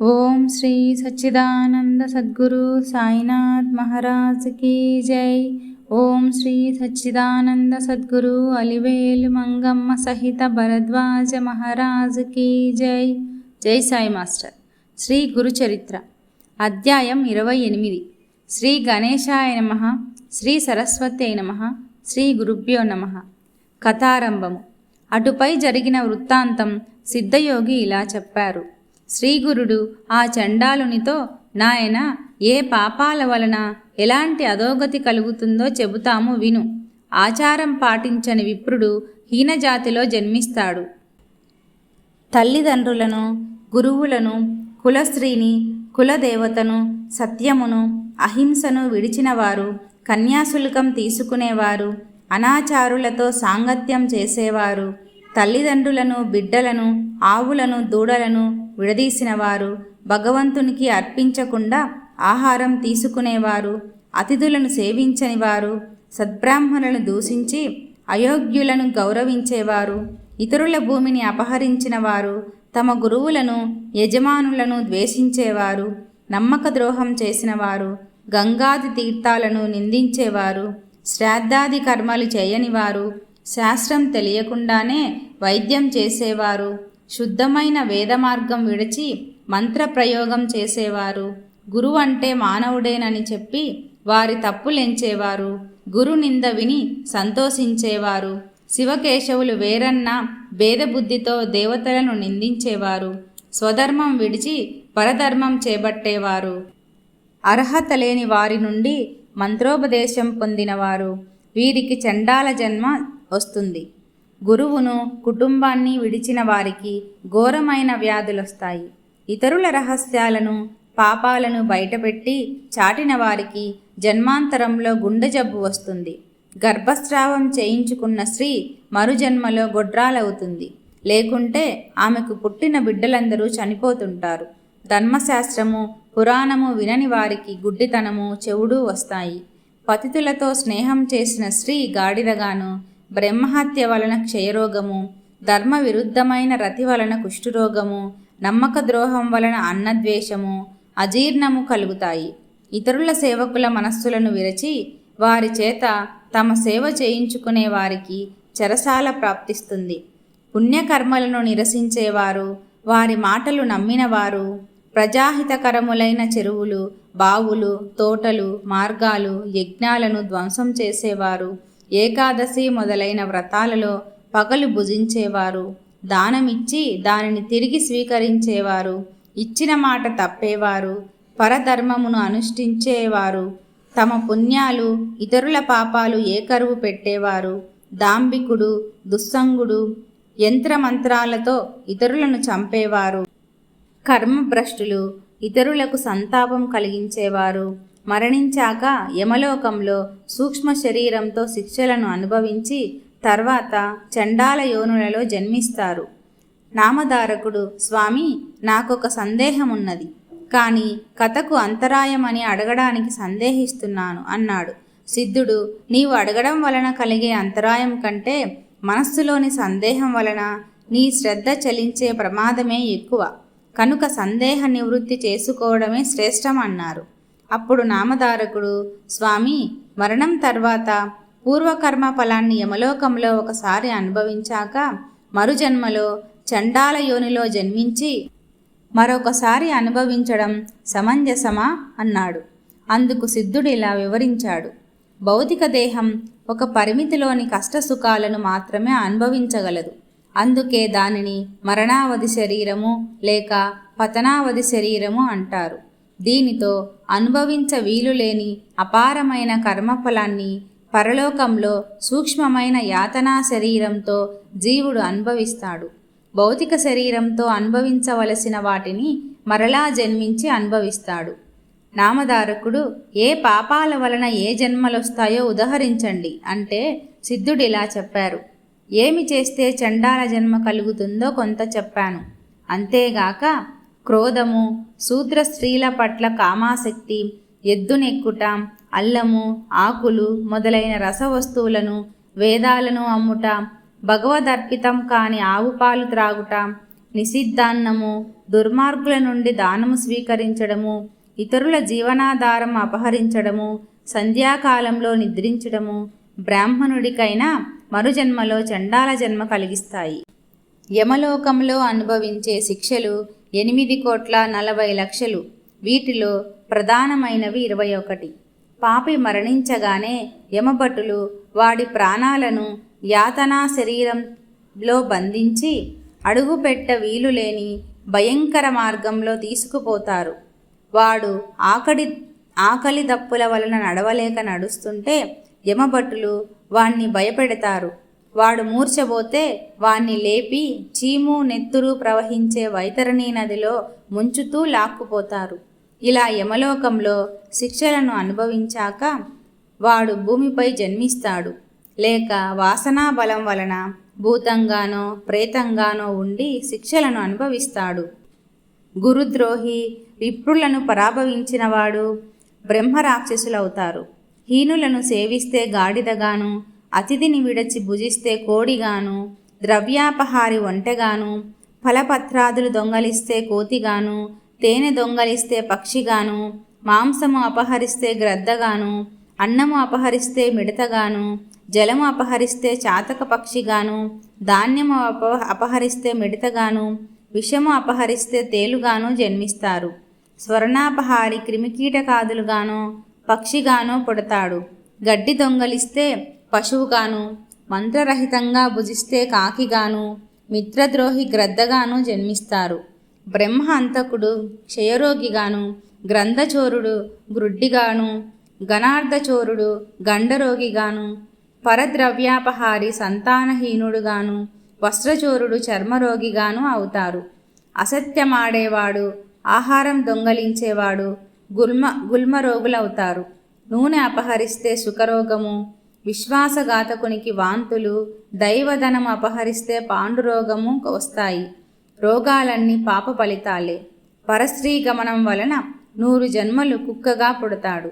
ఓం శ్రీ సచ్చిదానంద సద్గురు సాయినాథ్ మహారాజ్ కీ జై. ఓం శ్రీ సచ్చిదానంద సద్గురు అలివేలు మంగమ్మ సహిత భరద్వాజ మహారాజ్ కీ జై. జై సాయి మాస్టర్. శ్రీ గురుచరిత్ర. అధ్యాయం ఇరవై ఎనిమిది. శ్రీ గణేశాయ నమ శ్రీ సరస్వతి నమ శ్రీ గురుభ్యో నమ. కథారంభము. అటుపై జరిగిన వృత్తాంతం సిద్ధయోగి ఇలా చెప్పారు. శ్రీగురుడు ఆ చండాలునితో నాయన ఏ పాపాల వలన ఎలాంటి అధోగతి కలుగుతుందో చెబుతాము విను. ఆచారం పాటించని విప్రుడు హీనజాతిలో జన్మిస్తాడు. తల్లిదండ్రులను గురువులను కులస్త్రీని కులదేవతను సత్యమును అహింసను విడిచినవారు కన్యాశుల్కం తీసుకునేవారు అనాచారులతో సాంగత్యం చేసేవారు తల్లిదండ్రులను బిడ్డలను ఆవులను దూడలను విడదీసినవారు భగవంతునికి అర్పించకుండా ఆహారం తీసుకునేవారు అతిథులను సేవించని వారు సద్బ్రాహ్మణులను దూషించి అయోగ్యులను గౌరవించేవారు ఇతరుల భూమిని అపహరించిన వారు తమ గురువులను యజమానులను ద్వేషించేవారు నమ్మక ద్రోహం చేసినవారు గంగాది తీర్థాలను నిందించేవారు శ్రాద్ధాది కర్మలు చేయనివారు శాస్త్రం తెలియకుండానే వైద్యం చేసేవారు శుద్ధమైన వేద మార్గం విడిచి మంత్రప్రయోగం చేసేవారు. గురువు అంటే మానవుడేనని చెప్పి వారి తప్పులెంచేవారు గురు నింద విని సంతోషించేవారు. శివకేశవులు వేరన్న భేదబుద్ధితో దేవతలను నిందించేవారు. స్వధర్మం విడిచి పరధర్మం చేపట్టేవారు అర్హత లేని వారి నుండి మంత్రోపదేశం పొందినవారు. వీరికి చండాల జన్మ వస్తుంది. గురువును కుటుంబాన్ని విడిచిన వారికి ఘోరమైన వ్యాధులొస్తాయి. ఇతరుల రహస్యాలను పాపాలను బయటపెట్టి చాటిన వారికి జన్మాంతరంలో గుండె జబ్బు వస్తుంది. గర్భస్రావం చేయించుకున్న స్త్రీ మరుజన్మలో గొడ్రాలవుతుంది. లేకుంటే ఆమెకు పుట్టిన బిడ్డలందరూ చనిపోతుంటారు. ధర్మశాస్త్రము పురాణము వినని వారికి గుడ్డితనము చెవుడు వస్తాయి. పతితులతో స్నేహం చేసిన స్త్రీ గాడిదగాను బ్రహ్మహత్య వలన క్షయరోగము ధర్మ విరుద్ధమైన రతి వలన కుష్ఠురోగము నమ్మక ద్రోహం వలన అన్నద్వేషము అజీర్ణము కలుగుతాయి. ఇతరుల సేవకుల మనస్సులను విరచి వారి చేత తమ సేవ చేయించుకునే వారికి చెరసాల ప్రాప్తిస్తుంది. పుణ్యకర్మలను నిరసించేవారు వారి మాటలు నమ్మినవారు ప్రజాహితకరములైన చెరువులు బావులు తోటలు మార్గాలు యజ్ఞాలను ధ్వంసం చేసేవారు ఏకాదశి మొదలైన వ్రతాలలో పగలు భుజించేవారు దానమిచ్చి దానిని తిరిగి స్వీకరించేవారు ఇచ్చిన మాట తప్పేవారు పరధర్మమును అనుష్ఠించేవారు తమ పుణ్యాలు ఇతరుల పాపాలు ఏకరువు పెట్టేవారు దాంబికుడు దుస్సంగుడు యంత్రమంత్రాలతో ఇతరులను చంపేవారు కర్మభ్రష్టులు ఇతరులకు సంతాపం కలిగించేవారు. మరణించాక యమలోకంలో సూక్ష్మ శరీరంతో శిక్షలను అనుభవించి తర్వాత చండాల యోనులలో జన్మిస్తారు. నామధారకుడు స్వామి నాకొక సందేహం ఉన్నది కానీ కథకు అంతరాయమని అడగడానికి సందేహిస్తున్నాను అన్నాడు. సిద్ధుడు నీవు అడగడం వలన కలిగే అంతరాయం కంటే మనస్సులోని సందేహం వలన నీ శ్రద్ధ చలించే ప్రమాదమే ఎక్కువ. కనుక సందేహ నివృత్తి చేసుకోవడమే శ్రేష్టమన్నారు అప్పుడు నామధారకుడు స్వామి మరణం తర్వాత పూర్వకర్మ ఫలాన్ని యమలోకంలో ఒకసారి అనుభవించాక మరుజన్మలో చండాల యోనిలో జన్మించి మరొకసారి అనుభవించడం సమంజసమా? అన్నాడు. అందుకు సిద్ధుడు ఇలా వివరించాడు. భౌతిక దేహం ఒక పరిమితిలోని కష్టసుఖాలను మాత్రమే అనుభవించగలదు. అందుకే దానిని మరణావధి శరీరము లేక పతనావధి శరీరము అంటారు. దీనితో అనుభవించ వీలులేని అపారమైన కర్మఫలాన్ని పరలోకంలో సూక్ష్మమైన యాతనా శరీరంతో జీవుడు అనుభవిస్తాడు. భౌతిక శరీరంతో అనుభవించవలసిన వాటిని మరలా జన్మించి అనుభవిస్తాడు. నామధారకుడు ఏ పాపాల వలన ఏ జన్మలొస్తాయో ఉదహరించండి అంటే సిద్ధుడిలా చెప్పారు. ఏమి చేస్తే చండాల జన్మ కలుగుతుందో కొంత చెప్పాను. అంతేగాక క్రోధము శూద్ర స్త్రీల పట్ల కామాసక్తి ఎద్దునెక్కుట అల్లము ఆకులు మొదలైన రసవస్తువులను వేదాలను అమ్ముట భగవదర్పితం కాని ఆవు పాలు త్రాగుట నిషిద్ధాన్నము దుర్మార్గుల నుండి దానము స్వీకరించడము ఇతరుల జీవనాధారం అపహరించడము సంధ్యాకాలంలో నిద్రించడము బ్రాహ్మణుడికైనా మరుజన్మలో చండాల జన్మ కలిగిస్తాయి. యమలోకంలో అనుభవించే శిక్షలు ఎనిమిది కోట్ల నలభై లక్షలు. వీటిలో ప్రధానమైనవి ఇరవై ఒకటి. పాపి మరణించగానే యమభటులు వాడి ప్రాణాలను యాతనా శరీరంలో బంధించి అడుగుపెట్ట వీలు లేని భయంకర మార్గంలో తీసుకుపోతారు. వాడు ఆకడి ఆకలి దప్పుల వలన నడవలేక నడుస్తుంటే యమభటులు వాణ్ణి భయపెడతారు. వాడు మూర్చబోతే వాణ్ణి లేపి చీము నెత్తురు ప్రవహించే వైతరణి నదిలో ముంచుతూ లాక్కుపోతారు. ఇలా యమలోకంలో శిక్షలను అనుభవించాక వాడు భూమిపై జన్మిస్తాడు. లేక వాసనా బలం వలన భూతంగానో ప్రేతంగానో ఉండి శిక్షలను అనుభవిస్తాడు. గురుద్రోహి విప్రులను పరాభవించినవాడు బ్రహ్మరాక్షసులవుతారు. హీనులను సేవిస్తే గాడిదగాను అతిథిని విడచి భుజిస్తే కోడిగాను ద్రవ్యాపహారి ఒంటెగాను ఫలపత్రాదులు దొంగలిస్తే కోతిగాను తేనె దొంగలిస్తే పక్షిగాను మాంసము అపహరిస్తే గ్రద్దగాను అన్నము అపహరిస్తే మిడతగాను జలము అపహరిస్తే చాతక పక్షిగాను ధాన్యము అప అపహరిస్తే మిడతగాను విషము అపహరిస్తే తేలుగాను జన్మిస్తారు. స్వర్ణాపహారి క్రిమికీటకాదులుగాను పక్షిగాను పుడతాడు. గడ్డి దొంగలిస్తే పశువుగాను మంత్రరహితంగా భుజిస్తే కాకిగాను మిత్రద్రోహి గ్రద్దగాను జన్మిస్తారు. బ్రహ్మ అంతకుడు క్షయరోగిగాను గ్రంథచోరుడు గ్రుడ్డిగాను గణార్ధచోరుడు గండరోగిగాను పరద్రవ్యాపహారి సంతానహీనుడుగాను వస్త్రచోరుడు చర్మరోగిగాను అవుతారు. అసత్యమాడేవాడు ఆహారం దొంగలించేవాడు గుల్మ గుల్మరోగులవుతారు. నూనె అపహరిస్తే సుఖరోగము విశ్వాసఘాతకునికి వాంతులు దైవధనం అపహరిస్తే పాండురోగము వస్తాయి. రోగాలన్నీ పాప ఫలితాలే. పరస్త్రీ గమనం వలన నూరు జన్మలు కుక్కగా పుడతాడు.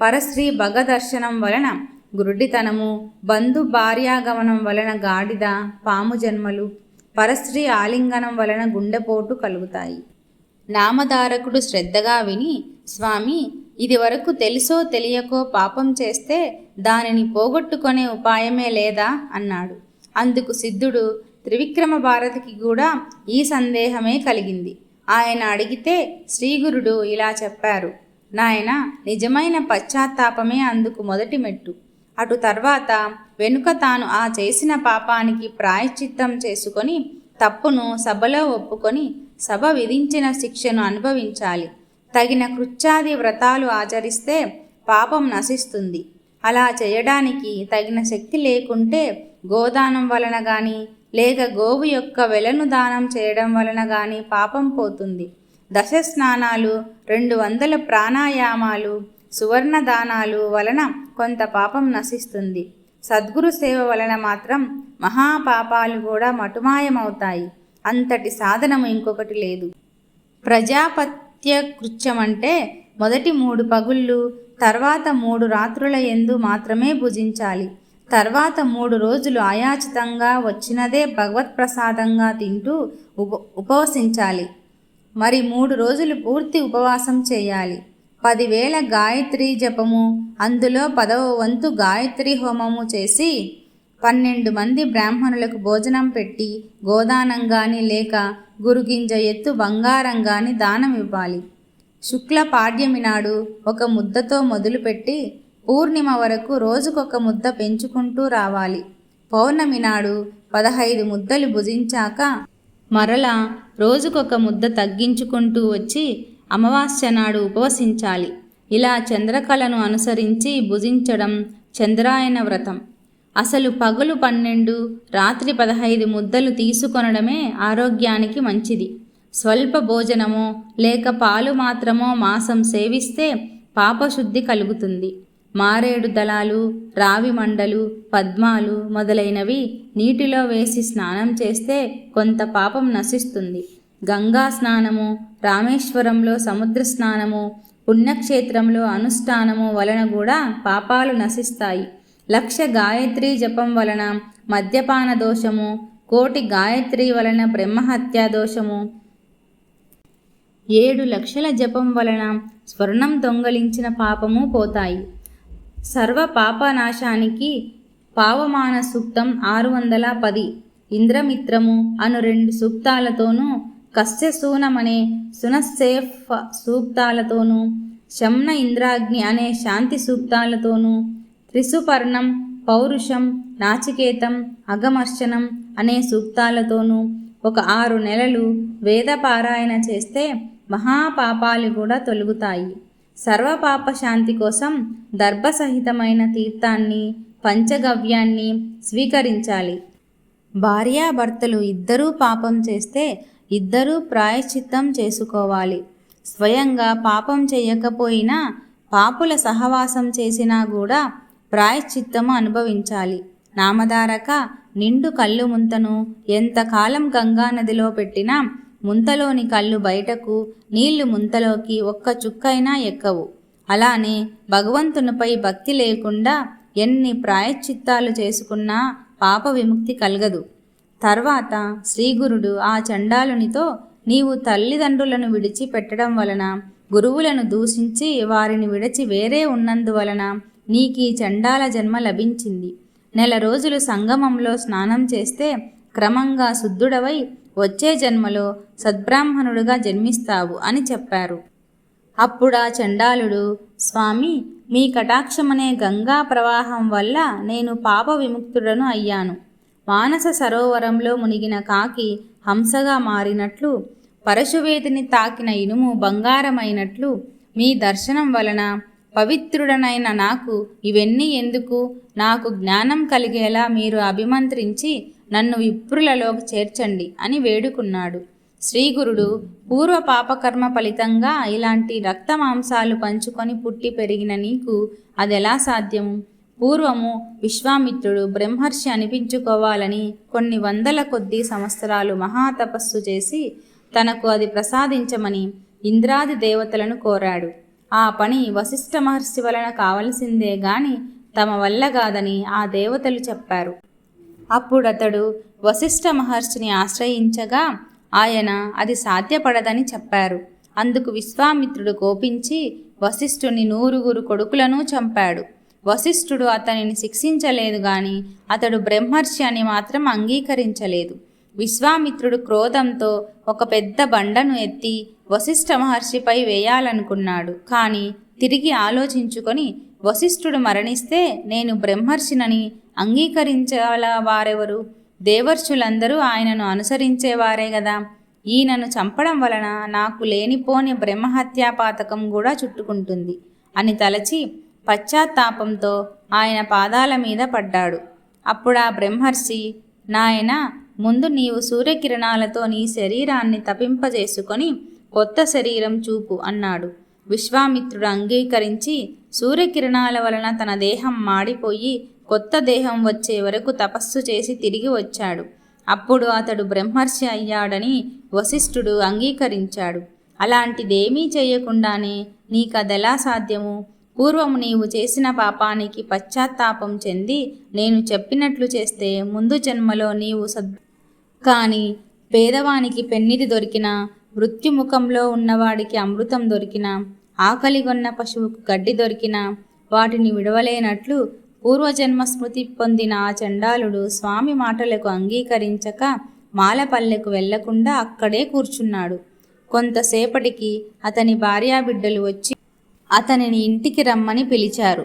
పరస్త్రీ భగదర్శనం వలన గురుడితనము బంధు భార్యాగమనం వలన గాడిద పాము జన్మలు పరస్త్రీ ఆలింగనం వలన గుండెపోటు కలుగుతాయి. నామధారకుడు శ్రద్ధగా విని స్వామి ఇది వరకు తెలుసో తెలియకో పాపం చేస్తే దానిని పోగొట్టుకునే ఉపాయమే లేదా? అన్నాడు. అందుకు సిద్ధుడు త్రివిక్రమ భారతికి కూడా ఈ సందేహమే కలిగింది. ఆయన అడిగితే శ్రీగురుడు ఇలా చెప్పారు. నాయన నిజమైన పశ్చాత్తాపమే అందుకు మొదటి మెట్టు. అటు తర్వాత వెనుక తాను ఆ చేసిన పాపానికి ప్రాయశ్చిత్తం చేసుకొని తప్పును సభలో ఒప్పుకొని సభ విధించిన శిక్షను అనుభవించాలి. తగిన కృత్యాది వ్రతాలు ఆచరిస్తే పాపం నశిస్తుంది. అలా చేయడానికి తగిన శక్తి లేకుంటే గోదానం వలన కానీ లేక గోవు యొక్క వెలను దానం చేయడం వలన కానీ పాపం పోతుంది. దశ స్నానాలు రెండు వందల ప్రాణాయామాలు సువర్ణ దానాలు వలన కొంత పాపం నశిస్తుంది. సద్గురు సేవ వలన మాత్రం మహాపాపాలు కూడా మటుమాయమవుతాయి. అంతటి సాధనము ఇంకొకటి లేదు. ప్రజాపత్ కృత్యం అంటే మొదటి మూడు పగుళ్ళు తర్వాత మూడు రాత్రుల ఎందు మాత్రమే భుజించాలి. తర్వాత మూడు రోజులు ఆయాచితంగా వచ్చినదే భగవత్ప్రసాదంగా తింటూ ఉప ఉపవసించాలి. మరి మూడు రోజులు పూర్తి ఉపవాసం చేయాలి. పదివేల గాయత్రి జపము అందులో పదవ వంతు గాయత్రి హోమము చేసి పన్నెండు మంది బ్రాహ్మణులకు భోజనం పెట్టి గోదానంగాని లేక గురుగింజ ఎత్తు బంగారం దానమివ్వాలి శుక్ల పాడ్యమి నాడు ఒక ముద్దతో మొదలుపెట్టి పూర్ణిమ వరకు రోజుకొక ముద్ద పెంచుకుంటూ రావాలి. పౌర్ణమి నాడు పదహైదు ముద్దలు భుజించాక మరలా రోజుకొక ముద్ద తగ్గించుకుంటూ వచ్చి అమావాస్య నాడు ఉపవసించాలి. ఇలా చంద్రకళను అనుసరించి భుజించడం చంద్రాయన వ్రతం. అసలు పగలు పన్నెండు రాత్రి పదహైదు ముద్దలు తీసుకొనడమే ఆరోగ్యానికి మంచిది. స్వల్ప భోజనమో లేక పాలు మాత్రమో మాసం సేవిస్తే పాపశుద్ధి కలుగుతుంది. మారేడు దళాలు రావి మండలు పద్మాలు మొదలైనవి నీటిలో వేసి స్నానం చేస్తే కొంత పాపం నశిస్తుంది. గంగా స్నానము రామేశ్వరంలో సముద్ర స్నానము పుణ్యక్షేత్రంలో అనుష్ఠానము వలన కూడా పాపాలు నశిస్తాయి. లక్ష గాయత్రి జపం వలన మద్యపాన దోషము కోటి గాయత్రి వలన బ్రహ్మహత్యా దోషము. ఏడు లక్షల జపం వలన స్వర్ణం దొంగలించిన పాపము పోతాయి. సర్వ పాపనాశానికి పావమాన సూక్తం ఆరు వందల పది. ఇంద్రమిత్రము అను రెండు సూక్తాలతోనూ కస్యసూనమనే సునస్సేఫ్ సూక్తాలతోనూ శమ్న ఇంద్రాగ్ని అనే శాంతి సూక్తాలతోనూ త్రిసుపర్ణం పౌరుషం నాచికేతం అగమర్శనం అనే సూక్తాలతోనూ ఒక ఆరు నెలలు వేదపారాయణ చేస్తే మహాపాపాలు కూడా తొలుగుతాయి. సర్వపాప శాంతి కోసం దర్భసహితమైన తీర్థాన్ని పంచగవ్యాన్ని స్వీకరించాలి. భార్యాభర్తలు ఇద్దరూ పాపం చేస్తే ఇద్దరూ ప్రాయశ్చిత్తం చేసుకోవాలి. స్వయంగా పాపం చేయకపోయినా పాపుల సహవాసం చేసినా కూడా ప్రాయశ్చిత్తము అనుభవించాలి. నామధారక నిండు కళ్ళు ముంతను ఎంతకాలం గంగా నదిలో పెట్టినా ముంతలోని కళ్ళు బయటకు నీళ్ళు ముంతలోకి ఒక్క చుక్కైనా ఎక్కవు. అలానే భగవంతునిపై భక్తి లేకుండా ఎన్ని ప్రాయశ్చిత్తాలు చేసుకున్నా పాప విముక్తి కలగదు. తర్వాత శ్రీగురుడు ఆ చండాలునితో నీవు తల్లిదండ్రులను విడిచి పెట్టడం వలన గురువులను దూషించి వారిని విడిచి వేరే ఉన్నందువలన నీకీ చండాల జన్మ లభించింది. నెల రోజులు సంగమంలో స్నానం చేస్తే క్రమంగా శుద్ధుడవై వచ్చే జన్మలో సద్బ్రాహ్మణుడుగా జన్మిస్తావు అని చెప్పారు. అప్పుడా చండాలుడు స్వామి మీ కటాక్షమనే గంగా ప్రవాహం వల్ల నేను పాప విముక్తుడను అయ్యాను. మానస సరోవరంలో మునిగిన కాకి హంసగా మారినట్లు పరశువేదిని తాకిన ఇనుము బంగారమైనట్లు మీ దర్శనం వలన పవిత్రుడనైన నాకు ఇవన్నీ ఎందుకు? నాకు జ్ఞానం కలిగేలా మీరు అభిమంత్రించి నన్ను విప్రులలోకి చేర్చండి అని వేడుకున్నాడు. శ్రీగురుడు పూర్వ పాపకర్మ ఫలితంగా ఇలాంటి రక్తమాంసాలు పంచుకొని పుట్టి పెరిగిన నీకు అదెలా సాధ్యము? పూర్వము విశ్వామిత్రుడు బ్రహ్మర్షి అనిపించుకోవాలని కొన్ని వందల కొద్ది సంవత్సరాలు మహాతపస్సు చేసి తనకు అది ప్రసాదించమని ఇంద్రాది దేవతలను కోరాడు. ఆ పని వశిష్ఠ మహర్షి వలన కావలసిందే గాని తమ వల్ల కాదని ఆ దేవతలు చెప్పారు. అప్పుడతడు వశిష్ఠ మహర్షిని ఆశ్రయించగా ఆయన అది సాధ్యపడదని చెప్పారు. అందుకు విశ్వామిత్రుడు కోపించి వశిష్ఠుని నూరుగురు కొడుకులను చంపాడు. వశిష్ఠుడు అతనిని శిక్షించలేదు గాని అతడు బ్రహ్మర్షి అని మాత్రం అంగీకరించలేదు. విశ్వామిత్రుడు క్రోధంతో ఒక పెద్ద బండను ఎత్తి వశిష్ఠ మహర్షిపై వేయాలనుకున్నాడు. కానీ తిరిగి ఆలోచించుకొని వశిష్ఠుడు మరణిస్తే నేను బ్రహ్మర్షినని అంగీకరించగల వారెవరు? దేవర్షులందరూ ఆయనను అనుసరించేవారే గదా. ఈయనను చంపడం వలన నాకు లేనిపోని బ్రహ్మహత్యాపాతకం కూడా చుట్టుకుంటుంది అని తలచి పశ్చాత్తాపంతో ఆయన పాదాల మీద పడ్డాడు. అప్పుడు ఆ బ్రహ్మర్షి నాయన ముందు నీవు సూర్యకిరణాలతో నీ శరీరాన్ని తపింపజేసుకొని కొత్త శరీరం చూపు అన్నాడు. విశ్వామిత్రుడు అంగీకరించి సూర్యకిరణాల వలన తన దేహం మాడిపోయి కొత్త దేహం వచ్చే వరకు తపస్సు చేసి తిరిగి వచ్చాడు. అప్పుడు అతడు బ్రహ్మర్షి అయ్యాడని వశిష్ఠుడు అంగీకరించాడు. అలాంటిదేమీ చేయకుండానే నీకదెలా సాధ్యము? పూర్వము నీవు చేసిన పాపానికి పశ్చాత్తాపం చెంది నేను చెప్పినట్లు చేస్తే ముందు జన్మలో నీవు సద్ కానీ పేదవానికి పెన్నిది దొరికినా మృత్యుముఖంలో ఉన్నవాడికి అమృతం దొరికినా ఆకలిగొన్న పశువుకు గడ్డి దొరికినా వాటిని విడవలేనట్లు పూర్వజన్మ స్మృతి పొందిన ఆ చండాలుడు స్వామి మాటలకు అంగీకరించక మాలపల్లెకు వెళ్ళకుండా అక్కడే కూర్చున్నాడు. కొంతసేపటికి అతని భార్యాబిడ్డలు వచ్చి అతనిని ఇంటికి రమ్మని పిలిచారు.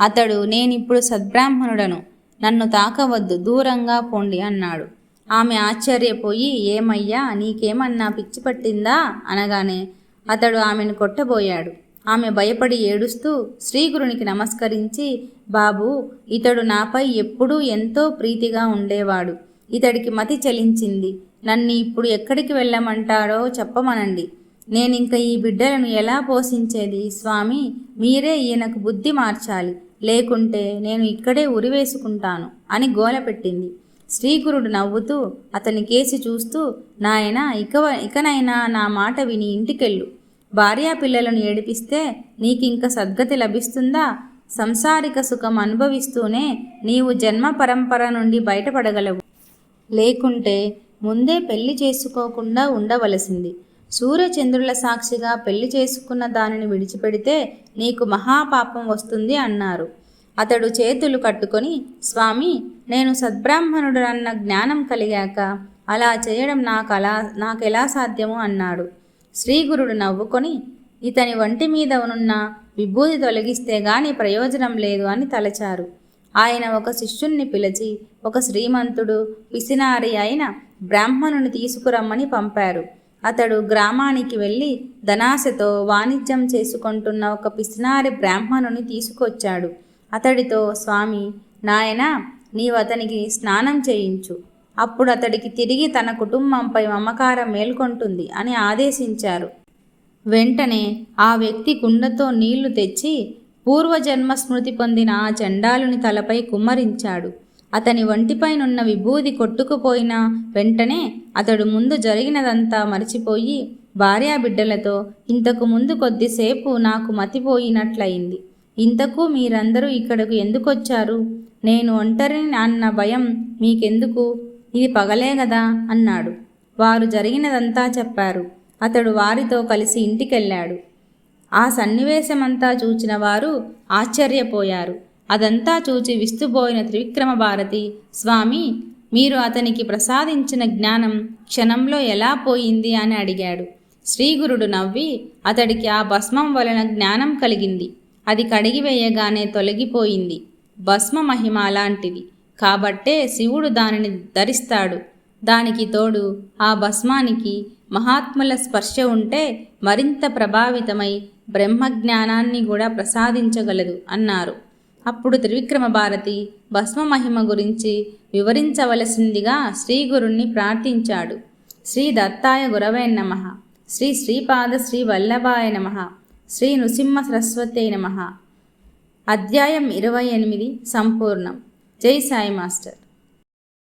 అతడు నేనిప్పుడు సద్బ్రాహ్మణుడను. నన్ను తాకవద్దు దూరంగా పోండి అన్నాడు. ఆమె ఆశ్చర్యపోయి ఏమయ్యా నీకేమన్నా పిచ్చి పట్టిందా? అనగానే అతడు ఆమెను కొట్టబోయాడు. ఆమె భయపడి ఏడుస్తూ శ్రీగురునికి నమస్కరించి బాబు ఇతడు నాపై ఎప్పుడూ ఎంతో ప్రీతిగా ఉండేవాడు. ఇతడికి మతి చలించింది. నన్ను ఇప్పుడు ఎక్కడికి వెళ్ళమంటారో చెప్పమనండి. నేనింక ఈ బిడ్డలను ఎలా పోషించేది? స్వామి మీరే ఈయనకు బుద్ధి మార్చాలి. లేకుంటే నేను ఇక్కడే ఉరివేసుకుంటాను అని గోల పెట్టింది. శ్రీకురుడు నవ్వుతూ అతని కేసి చూస్తూ నాయన ఇక ఇకనైనా నా మాట విని ఇంటికెళ్ళు. భార్యా పిల్లలను ఏడిపిస్తే నీకింక సద్గతి లభిస్తుందా? సంసారిక సుఖం అనుభవిస్తూనే నీవు జన్మ పరంపర నుండి బయటపడగలవు. లేకుంటే ముందే పెళ్ళి చేసుకోకుండా ఉండవలసింది. సూర్యచంద్రుల సాక్షిగా పెళ్ళి చేసుకున్న దానిని విడిచిపెడితే నీకు మహాపాపం వస్తుంది అన్నారు. అతడు చేతులు కట్టుకొని స్వామి నేను సద్బ్రాహ్మణుడు అన్న జ్ఞానం కలిగాక అలా చేయడం నాకు అలా నాకెలా సాధ్యము? అన్నాడు. శ్రీగురుడు నవ్వుకొని ఇతని వంటి మీద ఉన్న విభూతి తొలగిస్తే గాని ప్రయోజనం లేదు అని తలచారు. ఆయన ఒక శిష్యుణ్ణి పిలిచి ఒక శ్రీమంతుడు పిసినారి అయిన బ్రాహ్మణుని తీసుకురమ్మని పంపారు. అతడు గ్రామానికి వెళ్ళి ధనాశతో వాణిజ్యం చేసుకుంటున్న ఒక పిసినారి బ్రాహ్మణుని తీసుకొచ్చాడు. అతడితో స్వామి నాయన నీవు అతనికి స్నానం చేయించు. అప్పుడు అతడికి తిరిగి తన కుటుంబంపై మమకారం మేల్కొంటుంది అని ఆదేశించారు. వెంటనే ఆ వ్యక్తి కుండతో నీళ్ళు తెచ్చి పూర్వజన్మ స్మృతి పొందిన ఆ చండాలుని తలపై కుమ్మరించాడు. అతని వంటిపైనున్న విభూది కొట్టుకుపోయిన వెంటనే అతడు ముందు జరిగినదంతా మరిచిపోయి భార్యాబిడ్డలతో ఇంతకు ముందు కొద్దిసేపు నాకు మతిపోయినట్లయింది. ఇంతకు మీరందరూ ఇక్కడకు ఎందుకొచ్చారు? నేను ఒంటరిని అన్న భయం మీకెందుకు? ఇది పగలే కదా అన్నాడు. వారు జరిగినదంతా చెప్పారు. అతడు వారితో కలిసి ఇంటికెళ్ళాడు. ఆ సన్నివేశమంతా చూచిన వారు ఆశ్చర్యపోయారు. అదంతా చూచి విస్తుపోయిన త్రివిక్రమ భారతి స్వామి మీరు అతనికి ప్రసాదించిన జ్ఞానం క్షణంలో ఎలా పోయింది? అని అడిగాడు. శ్రీగురుడు నవ్వి అతడికి ఆ భస్మం వలన జ్ఞానం కలిగింది. అది కడిగివేయగానే తొలగిపోయింది. భస్మ మహిమ అలాంటిది కాబట్టే శివుడు దానిని ధరిస్తాడు. దానికి తోడు ఆ భస్మానికి మహాత్ముల స్పర్శ ఉంటే మరింత ప్రభావితమై బ్రహ్మజ్ఞానాన్ని కూడా ప్రసాదించగలదు అన్నారు. అప్పుడు త్రివిక్రమ భారతి భస్మ మహిమ గురించి వివరించవలసిందిగా శ్రీగురుణ్ణి ప్రార్థించాడు. శ్రీ దత్తాయ గురవే నమ. శ్రీ శ్రీపాద శ్రీ వల్లభాయ నమ. శ్రీ నృసింహ సరస్వతే నమ. అధ్యాయం ఇరవై ఎనిమిది సంపూర్ణం. జై సాయి మాస్టర్.